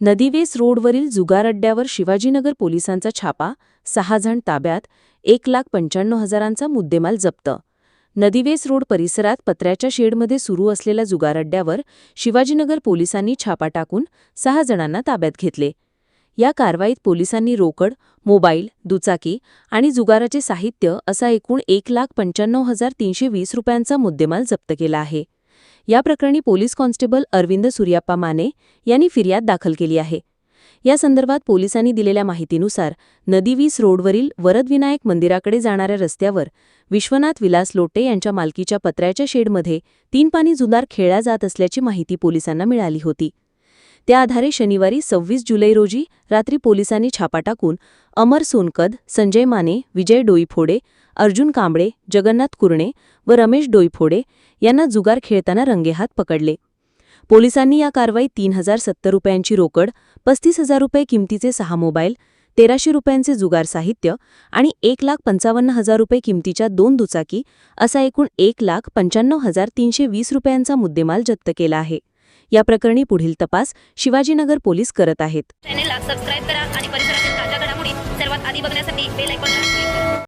नदीवेस रोडवरील जुगार अड्ड्यावर शिवाजीनगर पोलिसांचा छापा सहा जण ताब्यात एक लाख पंच्याण्णव हजारांचा मुद्देमाल जप्त. नदीवेस रोड परिसरात पत्र्याच्या शेडमध्ये सुरू असलेल्या जुगार अड्ड्यावर शिवाजीनगर पोलिसांनी छापा टाकून सहा जणांना ताब्यात घेतले. या कारवाईत पोलिसांनी रोकड मोबाईल दुचाकी आणि जुगाराचे साहित्य असा एकूण एक लाख पंच्याण्णव हजार तीनशे वीस रुपयांचा मुद्देमाल जप्त केला आहे. या प्रकरणी पोलीस कॉन्स्टेबल अरविंद सूर्याप्पा माने यांनी फिर्याद दाखल केली आहे. या संदर्भात पोलिसांनी दिलेल्या माहितीनुसार नदीवीस रोडवरील वरदविनायक मंदिराकडे जाणाऱ्या रस्त्यावर विश्वनाथ विलास लोटे यांच्या मालकीच्या पत्र्याच्या शेडमध्ये तीन पाणी जुदार खेळला जात असल्याची माहिती पोलिसांना मिळाली होती. त्या आधारे शनिवारी सव्वीस जुलै रोजी रात्री पोलिसांनी छापा टाकून अमर सोनकद संजय माने विजय डोईफोडे अर्जुन कांबळे जगन्नाथ कुरणे व रमेश डोईफोडे यांना जुगार खेळताना रंगेहात पकडले. पोलिसांनी या कारवाईत तीन हजार सत्तर रुपयांची रोकड पस्तीस हजार रुपये किमतीचे सहा मोबाईल तेराशे रुपयांचे जुगार साहित्य आणि एक लाख पंचावन्न हजार रुपये किमतीच्या दोन दुचाकी असा एकूण एक लाख पंच्याण्णव हजार तीनशे वीस रुपयांचा मुद्देमाल जप्त केला आहे. या प्रकरणी पुढील तपास शिवाजीनगर पोलीस करत आहेत.